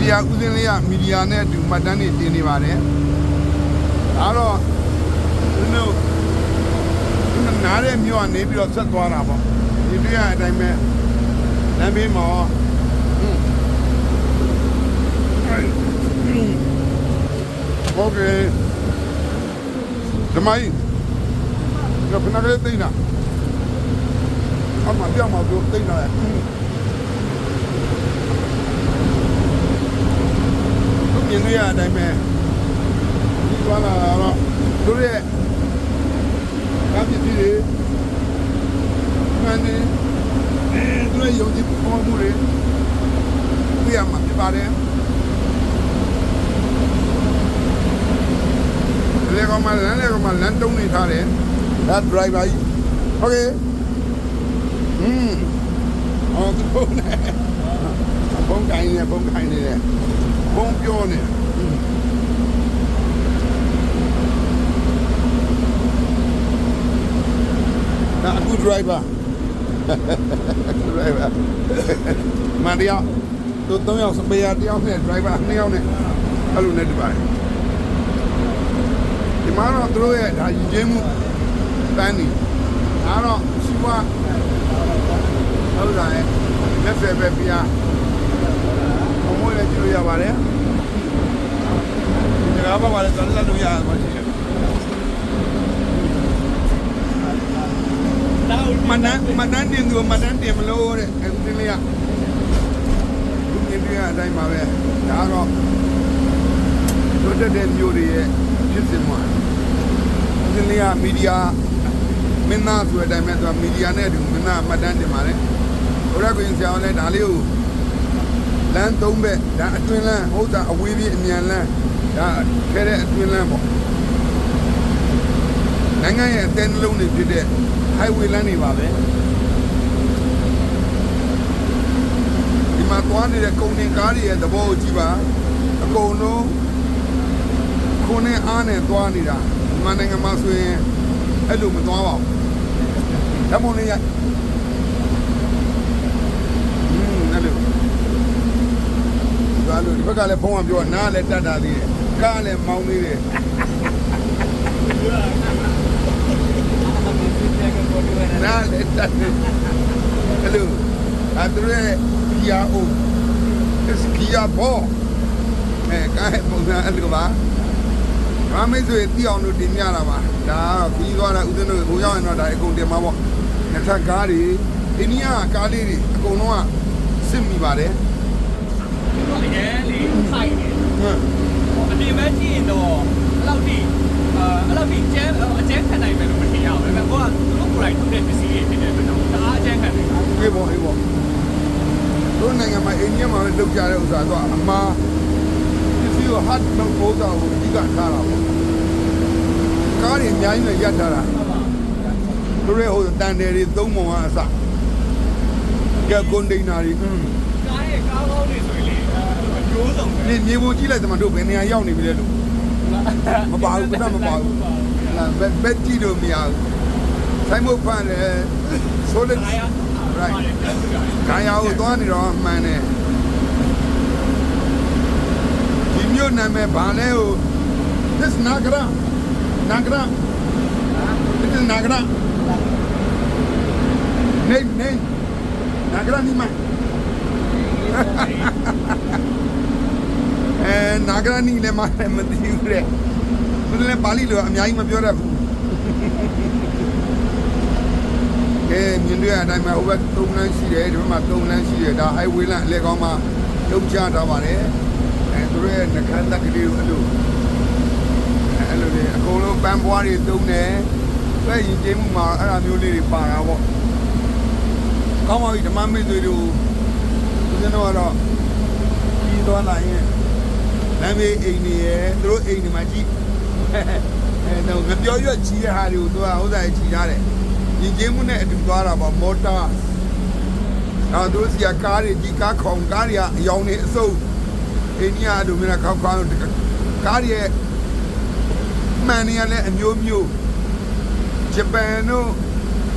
ဒီယာဦးစင်းလေးကမီဒီယာနဲ့အတူမှတ်တမ်းတွေတင်နေပါတယ်ဒါတော့သူတို့သူနားတဲ့မြို့ကနေပြီးတော့ဆက်သွားတာပေါ့ဒီတွေ့ရတဲ့အတိုင်းပဲလမ်းဘေးမှာဟုတ်ကဲ့ဓမ္မကြီးကဘယ်နှကလေးတိတ်နာအမှပြောင်းမှာပြောတိတ်နာရဲ့ မြင်နေရတဲ့အတိုင်းပဲဒီသွားလာတော့သူရဲ့ကပ်ပစ္စည်းတွေမှန်တယ်အဲသူရဲ့ယုံကြည်ပေါ်မှုတွေသိရမှာဖြစ်ပါတယ်လေကောင်မလမ်းလေကောင်မလမ်းတုံးနေထားတယ်ဒါ driver ကြီးโอเคอืมအော်သူဘုံနဲ့ဘုံကိုင်းနေဘုံကိုင်းနေတယ် ဘုံပြောနေอืมဒါအခု driver driver မန်တရားသူ၃ယောက်စပယ်ယာတစ်ယောက်နဲ့ driver နှစ်ယောက်နဲ့အဲ့လိုနဲ့ဒီပါတယ်ဒီမှာတော့သူတို့ရဲ့ဒါရည်ချင်းမှုတန်းနေဒါတော့ရှိကဟုတ်လားလက်ဖက်ပဲပြားအမွေးလည်းကြည့်လို့ရပါတယ် ဒီကဘာပါလဲတော်လက်လို့ရမှာရှိတယ်မနန်းမနန်းတင်သူမနန်းတင်မလို့တဲ့အဲဒီလေးကသူမြင်ပြအတိုင်းပါပဲဒါတော့တို့တက်တဲ့မျိုးတွေရဲ့ဖြစ်စဉ်မှာဒီလေးကမီဒီယာမင်းသားဆိုတဲ့အတိုင်းပဲသူကမီဒီယာနဲ့အတူမင်းသားမှတ်တမ်းတင်ပါတယ်ဘုရားကွင်ဆရာလည်းဒါလေးကိုလမ်းသုံးဘက်ဒါအတွင်းလမ်းဟုတ်တာအဝေးပြေးအမြန်လမ်း ဒါခဲတဲ့အတွင်းလမ်းပေါ့နိုင်ငံရဲ့အသေးနှလုံးတွေဖြစ်တဲ့ highway လမ်းတွေပါပဲဒီမှာသွားနေတဲ့ကုန်တင်ကားတွေရဲ့သဘောကိုကြည့်ပါအကုန်လုံးခုနဲ့အားနဲ့သွားနေတာဒီမှာနိုင်ငံမှာဆိုရင်အဲ့လိုမသွားပါဘူးဓမ္မလေးရอืมအဲ့လိုသွားလို့ဒီဘက်ကလည်းဖုံးအောင်ပြောနားလည်းတတ်တာသေးတယ် ကားလည်းမောင်းသေးတယ်နားလည်းတတ်တယ်အဲ့လိုအတူရဲ့ PRO စကီယာဘောအဲကားပုံစံအဲ့လိုပါ။ဘာမိတ်ဆွေတီအောင်လို့တင်ပြတာပါ။ဒါကပြီးသွားတာဦးဇင်းတို့ဟိုရောက်ရင်တော့ဒါအကုန်တင်မှာပေါ့။နှစ်ထပ်ကားတွေအိန္ဒိယကားလေးတွေအကုန်လုံးကစစ်မိပါတယ် အရင်လေခိုင်နေ ။ဟုတ် အပြင်မဲ့ကြည့်ရင်တော့အဲ့လောက်ထိအာအဲ့လောက်ထိကျဲအကျဲခံ နိုင်မယ်လို့မထင်ရဘူးဒါပေမဲ့ကိုကသူတို့ကိုယ်တိုင်ထုတ်တဲ့ပစ္စည်းတွေဖြစ်တဲ့အတွက်တော့တအားအကျဲခံတယ်အေးပေါ့အေးပေါ့တို့နိုင်ငံမှာအိန္ဒိယမှာလုပ်ကြတဲ့ဥစ္စာတော့အမှားပစ္စည်းကို hard လုပ်ဖို့တော့အဓိကထားတာပေါ့။ကားတွေအများကြီးနဲ့ရပ်ထားတာ။တို့ရဲ့ဟိုတန်တယ်တွေသုံးပုံကအစကဲကွန်တိန်နာတွေอืมကားရဲ့ကားကောင်းတွေဆိုရင်လေအကျိုးဆုံးပဲနေမြေပုံကြည့်လိုက်သမားတို့ဘယ်နေရာရောက်နေပြီလဲလို့မပါဘူးဘယ်တော့မပါဘူးလာ ဘက်ဘက်ကြည့်လို့မရဘူးဆိုင်မုတ်ဖန်တယ်ဆိုလက်ကားရ right ခါရအောင်သွားနေတော့မှန်တယ်ဒီမြို့နာမည်ဘာလဲဟို this nagra nagra this is nagra name name nagra ni ma အဲနာဂရနီလည်းမလည်းမသိဘူးတဲ့ သူလည်းပါဠိလိုအများကြီးမပြောတတ်ဘူးကဲမြင်တွေ့ရတဲ့အတိုင်းမှာဟိုဘက်၃လမ်းရှိတယ်ဒီဘက်မှာ၃လမ်းရှိတယ်ဒါ highway လမ်းအလဲကောင်းမှာလုံချထားပါတယ်အဲသူတို့ရဲ့နှခမ်းသက်ကလေးကိုအဲ့လိုအဲ့လိုလေအကုန်လုံးပန်းပွားတွေသုံးတယ်ပဲရင်ကျေးမှုမှာအဲ့အမျိုးလေးတွေပါတာပေါ့ကောင်းပါပြီဓမ္မမိတ်ဆွေတို့ဦးဇင်းတို့ကတော့ပြီးသွားလာရင်လမ်းဘေးအိမ်နေရယ်သူတို့အိမ်တွေမှာကြည့် အဲတော့ငပြောရွက်ချီတဲ့ဟာတွေကိုသူကဥစ္စာကြီးချီထားတယ်ညီချင်းမှုနဲ့အတူသွားတာပေါ့မော်တာနောက်သူတို့စီကကားတွေကြီးကားခေါင်ကားတွေကအယောင်နေအစုပ်အိန္ဒိယအတူမျိုးခောက်ခေါင်းကားတွေရဲ့မှန်နေရလဲအမျိုးမျိုးဂျပန်တို့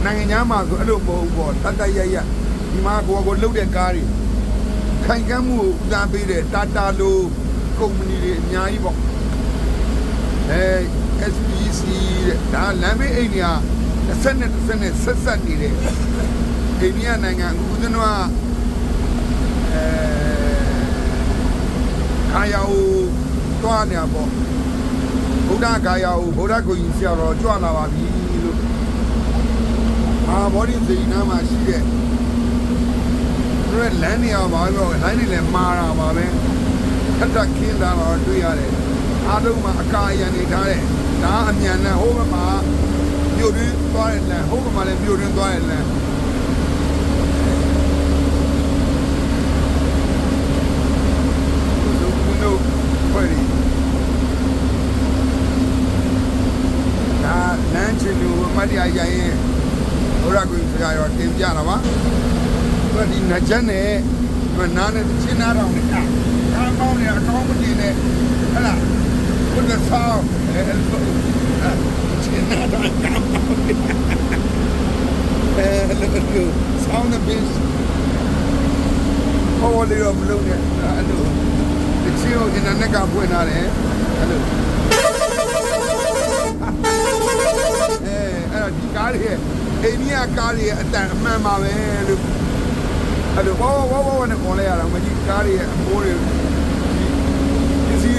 နိုင်ငံသားမှာဆိုအဲ့လိုမဟုတ်ဘူးပေါ့တတ်တတ်ရရဒီမှာကိုယ်ကိုလှုပ်တဲ့ကားတွေခိုင်ကမ်းမှုကိုဦးစားပေးတဲ့တာတာလိုကုမ္ပဏီတွေအများကြီးပေါ့ အဲ SPC တဲ့ဒါလမ်းဘေးအိမ်တွေကတစ်ဆက်နဲ့တစ်ဆက်နဲ့ဆက်ဆက်နေတဲ့အိန္ဒိယနိုင်ငံအခုဦးဇင်းတို့ကအဲခါယာကိုတွားနေတာပေါ့ဗုဒ္ဓဂါယာကိုဗုဒ္ဓကိုကြီးဆရာတော်ကြွလာပါပြီလို့အာဘောဓိစေနာမှာရှိတဲ့သူတို့လမ်းနေအောင်ပါပြောလမ်းနေလည်းမာတာပါပဲထက်တက်ခင်းတာတော့တွေ့ရတယ် အားလုံးမှာအကာအရံနေထားတယ်ဒါအမြန်နဲ့ဟိုဘက်မှာမြို့တွင်းသွားတဲ့လမ်းဟိုဘက်မှာလည်းမြို့တွင်းသွားတဲ့လမ်းသူတို့ခွဲရီဒါလမ်းချင်းလူမတ်တရားရရင်ဘုရားကိုဆရာရောတင်ပြတာပါသူကဒီငချက်နဲ့မနာနဲ့ချင်းနာတော့နဲ့အာမောင်းနေအကောင်းမတည်နဲ့ဟဲ့လား ဘုဒ္ဓဆောင်းအဲလိုချင်းနာတော့ကောင်းအဲလိုလိုဆောင်းတဲ့ဘင်းဟောလေရောမလုံးနဲ့အဲ့လိုဒီချင်းကိုဒီနနဲ့ကဖွင့်လာတယ်အဲ့လိုအဲအဲ့တော့ဒီကားရဲ့အိန္ဒိယကားရဲ့အတန်အမှန်ပါပဲလို့အဲ့လိုဝါဝါဝါဝါနဲ့ခေါ်လိုက်ရတာမကြီးကားတွေရဲ့အမိုးတွေပစ္စည်း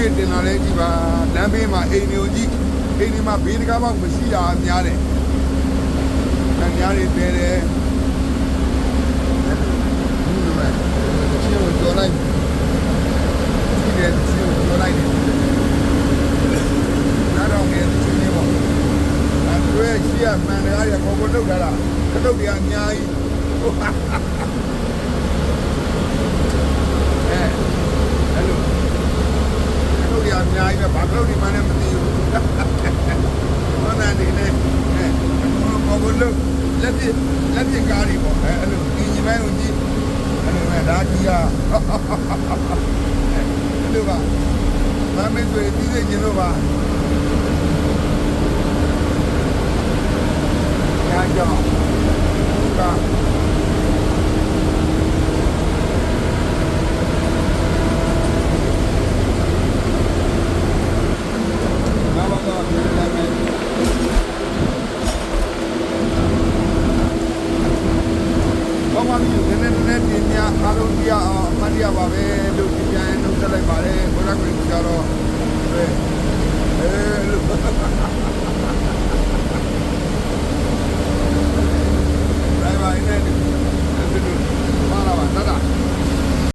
တွေတင်လာလဲကြည့်ပါလမ်းဘေးမှာအိမ်တွေကိုကြည့်အိမ်တွေမှာဘေးတကားပေါက်မရှိတာများတယ်။အဲများတွေတဲတယ်။ဘူးလို့ပဲချင်းကိုကြော်လိုက်ကြည့်တယ်ချင်းကိုကြော်လိုက်တယ်။နားတော့ငယ်ချင်းနေပေါ့။အဲတွေ့ရှိရမှန်တယ်အားရပေါ်ပေါ်လောက်ထားတာခလုတ်တွေအများကြီးအဲအဲ့လိုခလုတ်တွေအများကြီးပဲဘာခလုတ်တွေမှလည်းမသိဘူးဟောနာနေနေအဲပေါ်ပေါ်လောက်လက်ပြလက်ပြကားတွေပေါ့အဲအဲ့လိုအင်ဂျင်ပိုင်းကိုကြည့်အဲ့လိုပဲဒါကြီးอ่ะ အဲ့လိုပါမမေးဆိုရင်ဒီစိတ်ကျင်လို့ပါညာကြောင့်က ဘာဘာသာပြန်လာမယ်ဘာမှမဖြစ်နည်းနည်းနည်းတင်များအားလုံးပြအောင်အမှတ်ရပါပဲလို့ဒီ ပြန်နှုတ်ဆက်လိုက်ပါတယ်ဘုရားကိုကြတော့အဲ